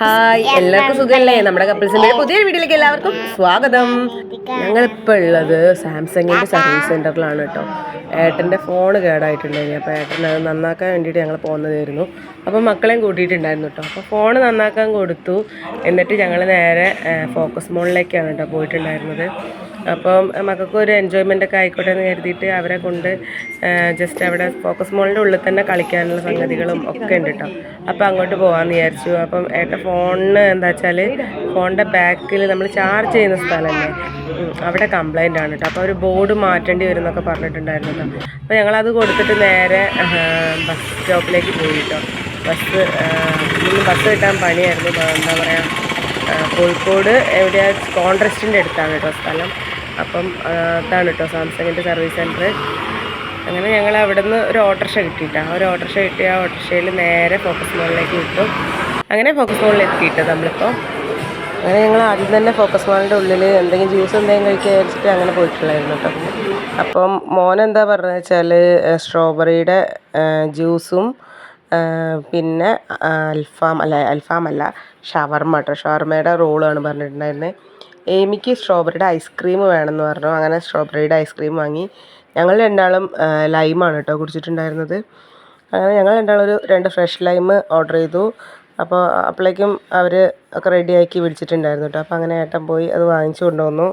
Hi എല്ലാവർക്കും സുഖമല്ലേ? നമ്മുടെ കപ്പിൾസിന്റെ പുതിയൊരു വീഡിയോയിലേക്ക് എല്ലാവർക്കും സ്വാഗതം. ഞങ്ങൾ ഞങ്ങളിപ്പോൾ ഉള്ളത് സാംസങ്ങിന്റെ സർവീസ് സെന്ററിലാണ് കേട്ടോ. ഏട്ടന്റെ ഫോൺ കേടായിട്ടുണ്ടായിരുന്നു അപ്പോൾ ഏട്ടൻ അത് നന്നാക്കാൻ വേണ്ടിയിട്ട് ഞങ്ങൾ പോകുന്നതായിരുന്നു അപ്പോൾ മക്കളെയും കൂട്ടിയിട്ടുണ്ടായിരുന്നു കേട്ടോ. അപ്പോൾ ഫോൺ നന്നാക്കാൻ കൊടുത്തു. എന്നിട്ട് ഞങ്ങൾ നേരെ ഫോക്കസ് മോളിലേക്കാണ് കേട്ടോ പോയിട്ടുണ്ടായിരുന്നത്. അപ്പം മക്കൾക്ക് ഒരു എൻജോയ്മെന്റ് ഒക്കെ ആയിക്കോട്ടെ എന്ന് കരുതിയിട്ട് അവരെ കൊണ്ട് ജസ്റ്റ് അവിടെ ഫോക്കസ് മോളിന്റെ ഉള്ളിൽ തന്നെ കളിക്കാനുള്ള സംഗതികളും ഒക്കെ ഉണ്ട് കേട്ടോ അപ്പോൾ അങ്ങോട്ട് പോകാമെന്ന് വിചാരിച്ചു. അപ്പം ഏട്ടൻ ഫോണിന് എന്താ വെച്ചാൽ ഫോണിന്റെ ബാക്കിൽ നമ്മൾ ചാർജ് ചെയ്യുന്ന സ്ഥലമല്ലേ അവിടെ കംപ്ലൈന്റ് ആണ് കേട്ടോ അപ്പോൾ ഒരു ബോർഡ് മാറ്റേണ്ടി വരും എന്നൊക്കെ പറഞ്ഞിട്ടുണ്ടായിരുന്നു കേട്ടോ അപ്പോൾ ഞങ്ങളത് കൊടുത്തിട്ട് നേരെ ബസ് സ്റ്റോപ്പിലേക്ക് പോയി കേട്ടോ ബസ് ഇന്ന് ബസ് കിട്ടാൻ പണിയായിരുന്നു. എന്താ പറയുക കോഴിക്കോട് എവിടെയാ കോൺട്രസ്റ്റിന്റെ അടുത്താണ് കേട്ടോ സ്ഥലം. അപ്പം അതാണ് കേട്ടോ സാംസങ്ങിന്റെ സർവീസ് സെന്റർ അങ്ങനെ ഞങ്ങൾ അവിടെ നിന്ന് ഒരു ഓട്ടോറിക്ഷ കിട്ടിയിട്ടാണ് ഒരു ഓട്ടോറിക്ഷ കിട്ടി ആ ഓട്ടോറിക്ഷയിൽ നേരെ ഫോക്കസ് മോളിലേക്ക് വിട്ടു. അങ്ങനെ ഫോക്കസ് മോളിൽ എത്തിയിട്ട് നമ്മളിപ്പോൾ അങ്ങനെ ഞങ്ങൾ ആദ്യം തന്നെ ഫോക്കസ് മോളിന്റെ ഉള്ളിൽ എന്തെങ്കിലും ജ്യൂസ് എന്തെങ്കിലും കഴിക്കാൻ വിചാരിച്ചിട്ട് അങ്ങനെ പോയിട്ടുള്ളായിരുന്നു കേട്ടോ അപ്പം മോൻ എന്താ പറഞ്ഞത് വെച്ചാൽ സ്ട്രോബെറിയുടെ ജ്യൂസും പിന്നെ അൽഫാം അല്ല അൽഫാം അല്ല ഷവർമ്മ കേട്ടോ ഷവർമ്മയുടെ റോളാണ് പറഞ്ഞിട്ടുണ്ടായിരുന്നത് ഏമിക്ക് സ്ട്രോബെറിയുടെ ഐസ്ക്രീം വേണമെന്ന് പറഞ്ഞു. അങ്ങനെ സ്ട്രോബെറിയുടെ ഐസ്ക്രീം വാങ്ങി. ഞങ്ങൾ രണ്ടാളും ലൈമാണ് കേട്ടോ കുടിച്ചിട്ടുണ്ടായിരുന്നത്. അങ്ങനെ ഞങ്ങൾ രണ്ടാളൊരു രണ്ട് ഫ്രഷ് ലൈം ഓർഡർ ചെയ്തു. അപ്പോൾ അപ്പോഴേക്കും അവർ ഒക്കെ റെഡിയാക്കി വിളിച്ചിട്ടുണ്ടായിരുന്നു കേട്ടോ. അപ്പോൾ അങ്ങനെ ഏട്ടൻ പോയി അത് വാങ്ങിച്ചു കൊണ്ടുവന്നു.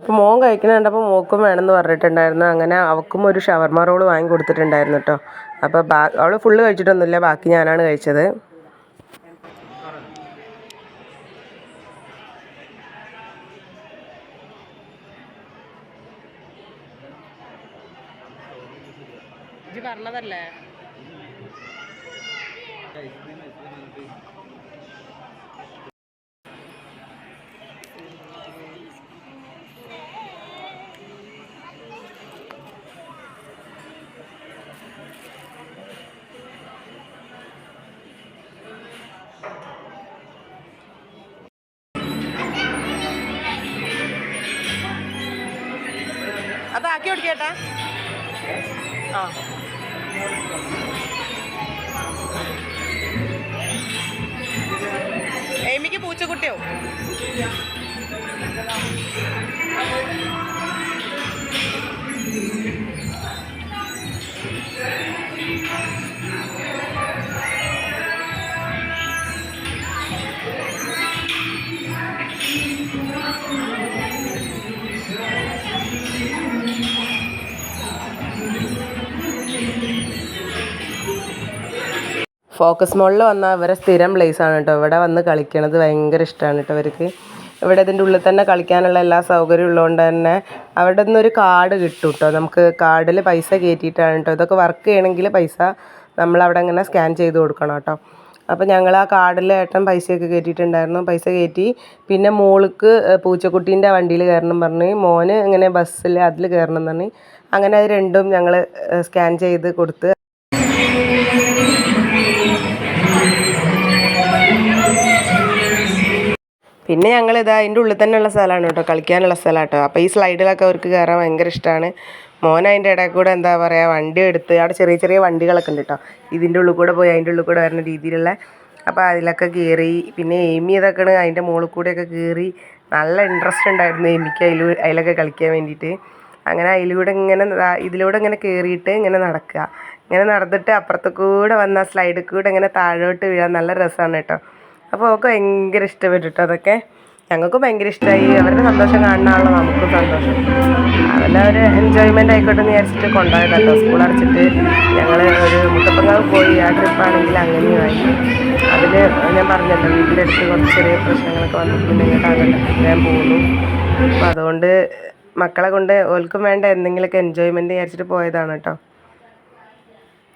അപ്പോൾ മോൻ കഴിക്കുന്ന കണ്ടപ്പോൾ മോക്കും വേണമെന്ന് പറഞ്ഞിട്ടുണ്ടായിരുന്നു. അങ്ങനെ അവൾക്കും ഒരു ഷവർമ റോൾ വാങ്ങി കൊടുത്തിട്ടുണ്ടായിരുന്നു കേട്ടോ. അപ്പോൾ ബാ അവൾ ഫുള്ള് കഴിച്ചിട്ടൊന്നുമില്ല. ബാക്കി ഞാനാണ് കഴിച്ചത്. പറഞ്ഞതല്ലേ? അതാക്കി കൊടുക്കേട്ടാ ആ. എമിക്ക് പൂച്ചക്കുട്ടിയോ? ഫോക്കസ് മോളിൽ വന്നാൽ ഇവരെ സ്ഥിരം ആണ് കേട്ടോ ഇവിടെ വന്ന് കളിക്കണത് ഭയങ്കര ഇഷ്ടമാണ് കേട്ടോ അവർക്ക് ഇവിടെ ഇതിന്റെ ഉള്ളിൽ തന്നെ കളിക്കാനുള്ള എല്ലാ സൗകര്യവും ഉള്ളതുകൊണ്ട് തന്നെ അവിടെ നിന്നൊരു കാർഡ് കിട്ടും കേട്ടോ നമുക്ക് കാർഡിൽ പൈസ കയറ്റിയിട്ടാണ് കേട്ടോ ഇതൊക്കെ വർക്ക് ചെയ്യണമെങ്കിൽ പൈസ നമ്മൾ അവിടെ ഇങ്ങനെ സ്കാൻ ചെയ്ത് കൊടുക്കണം കേട്ടോ അപ്പോൾ ഞങ്ങൾ ആ കാർഡിൽ ഏട്ടൻ പൈസയൊക്കെ കയറ്റിയിട്ടുണ്ടായിരുന്നു പൈസ കയറ്റി പിന്നെ മോൾക്ക് പൂച്ചക്കുട്ടീന്റെ വണ്ടിയിൽ കയറണം പറഞ്ഞ് മോന് ഇങ്ങനെ ബസ്സിൽ അതിൽ കയറണം എന്ന് പറഞ്ഞ് അങ്ങനെ അത് രണ്ടും ഞങ്ങൾ സ്കാൻ ചെയ്ത് കൊടുത്ത് പിന്നെ ഞങ്ങൾ ഇതാ അതിന്റെ ഉള്ളിൽ തന്നെയുള്ള സ്ഥലമാണ് കേട്ടോ കളിക്കാനുള്ള സ്ഥലം കേട്ടോ. അപ്പോൾ ഈ സ്ലൈഡിലൊക്കെ അവർക്ക് കയറാൻ ഭയങ്കര ഇഷ്ടമാണ് മോൻ അതിന്റെ ഇടയിൽ കൂടെ എന്താ പറയുക വണ്ടി എടുത്ത് അവിടെ ചെറിയ ചെറിയ വണ്ടികളൊക്കെ ഉണ്ട് കേട്ടോ. ഇതിന്റെ ഉള്ളിൽ കൂടെ പോയി അതിന്റെ ഉള്ളിൽ കൂടെ വരുന്ന രീതിയിലുള്ള. അപ്പോൾ അതിലൊക്കെ കയറി പിന്നെ എമി ഇതൊക്കെയാണ് അതിന്റെ മുകളിൽ കൂടെയൊക്കെ കയറി. നല്ല ഇൻട്രസ്റ്റ് ഉണ്ടായിരുന്നു എമിക്ക് അതിൽ അതിലൊക്കെ കളിക്കാൻ വേണ്ടിയിട്ട്. അങ്ങനെ അതിലൂടെ ഇങ്ങനെ ഇതിലൂടെ ഇങ്ങനെ കയറിയിട്ട് ഇങ്ങനെ നടക്കുക. ഇങ്ങനെ നടന്നിട്ട് അപ്പുറത്ത് കൂടെ വന്ന സ്ലൈഡിൽ കൂടെ ഇങ്ങനെ താഴോട്ട് വീഴാൻ നല്ല രസമാണ് കേട്ടോ. അപ്പോൾ അവൾക്ക് ഭയങ്കര ഇഷ്ടപ്പെട്ടിട്ടോ അതൊക്കെ. ഞങ്ങൾക്കും ഭയങ്കര ഇഷ്ടമായി അവരുടെ സന്തോഷം കാണുന്നതാണല്ലോ നമുക്കും സന്തോഷം. അവരുടെ ഒരു എൻജോയ്മെന്റ് ആയിക്കോട്ടെ എന്ന് വിചാരിച്ചിട്ട് കൊണ്ടുപോയത് കേട്ടോ സ്കൂൾ അടച്ചിട്ട് ഞങ്ങൾ ഒരു മുട്ടപ്പങ്ങാവ് പോയി. ആ ട്രിപ്പാണെങ്കിൽ അങ്ങനെയുമായി അതിൽ ഞാൻ പറഞ്ഞല്ലോ വീട്ടിലെടുത്ത് കുറച്ച് ചെറിയ പ്രശ്നങ്ങളൊക്കെ വന്നിട്ടുണ്ട് ഞാൻ പോകുന്നു അപ്പോൾ അതുകൊണ്ട് മക്കളെ കൊണ്ട് ഓൽക്കും വേണ്ട എന്തെങ്കിലുമൊക്കെ എൻജോയ്മെന്റ് വിചാരിച്ചിട്ട് പോയതാണ് കേട്ടോ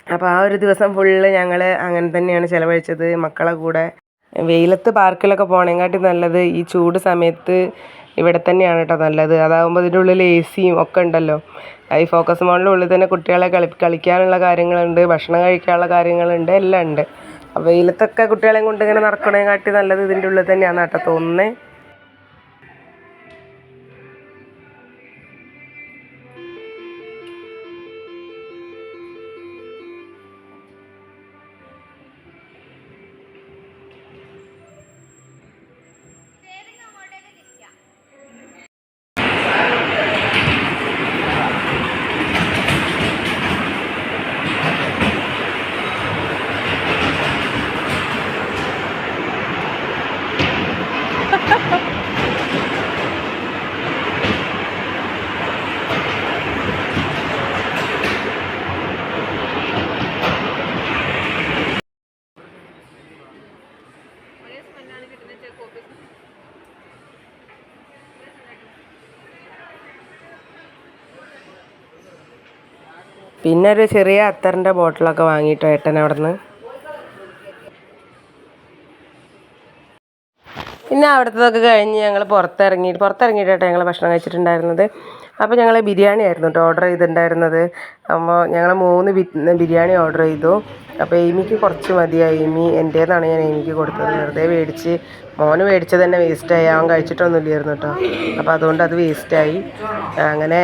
അപ്പോൾ ആ ഒരു ദിവസം ഫുള്ള് ഞങ്ങൾ അങ്ങനെ തന്നെയാണ് ചിലവഴിച്ചത്. മക്കളെ കൂടെ വെയിലത്ത് പാർക്കിലൊക്കെ പോകണേക്കാട്ടി നല്ലത് ഈ ചൂട് സമയത്ത് ഇവിടെ തന്നെയാണ് കേട്ടോ നല്ലത്. അതാകുമ്പോൾ ഇതിന്റെ ഉള്ളിൽ എ സിയും ഒക്കെ ഉണ്ടല്ലോ. ഈ ഫോക്കസ് മോളിന്റെ ഉള്ളിൽ തന്നെ കുട്ടികളെ കളി കളിക്കാനുള്ള കാര്യങ്ങളുണ്ട് ഭക്ഷണം കഴിക്കാനുള്ള കാര്യങ്ങളുണ്ട് എല്ലാം ഉണ്ട്. അപ്പോൾ വെയിലത്തൊക്കെ കുട്ടികളെയും കൊണ്ട് ഇങ്ങനെ നടക്കണേക്കാട്ടി നല്ലത് ഇതിന്റെ ഉള്ളിൽ തന്നെയാണ് കേട്ടോ തോന്നുന്നത് പിന്നെ ഒരു ചെറിയ അത്തറിന്റെ ബോട്ടിലൊക്കെ വാങ്ങിയിട്ടോ ഏട്ടൻ അവിടെ നിന്ന് പിന്നെ അവിടുത്തതൊക്കെ കഴിഞ്ഞ് ഞങ്ങൾ പുറത്തിറങ്ങി പുറത്തിറങ്ങിയിട്ടാണ് ഞങ്ങൾ ഭക്ഷണം കഴിച്ചിട്ടുണ്ടായിരുന്നത്. അപ്പോൾ ഞങ്ങൾ ബിരിയാണി ആയിരുന്നു കേട്ടോ ഓർഡർ ചെയ്തിട്ടുണ്ടായിരുന്നത്. അപ്പോൾ ഞങ്ങൾ മൂന്ന് ബിരിയാണി ഓർഡർ ചെയ്തു. അപ്പോൾ എയ്മിക്ക് കുറച്ച് മതിയായി. എയ്മി എന്റേതാണ് ഞാൻ എയ്മിക്ക് കൊടുത്തത്. വെറുതെ മേടിച്ച് മോന് മേടിച്ചത് തന്നെ വേസ്റ്റായി അവൻ കഴിച്ചിട്ടൊന്നുമില്ലായിരുന്നു കേട്ടോ അപ്പോൾ അതുകൊണ്ട് അത് വേസ്റ്റായി അങ്ങനെ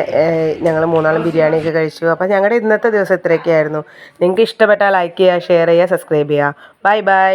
ഞങ്ങൾ മൂന്നാളും ബിരിയാണിയൊക്കെ കഴിച്ചു. അപ്പോൾ ഞങ്ങളുടെ ഇന്നത്തെ ദിവസം ഇത്രയൊക്കെയായിരുന്നു നിങ്ങൾക്ക് ഇഷ്ടപ്പെട്ടാൽ ലൈക്ക് ചെയ്യുക ഷെയർ ചെയ്യുക സബ്സ്ക്രൈബ് ചെയ്യുക ബൈ ബൈ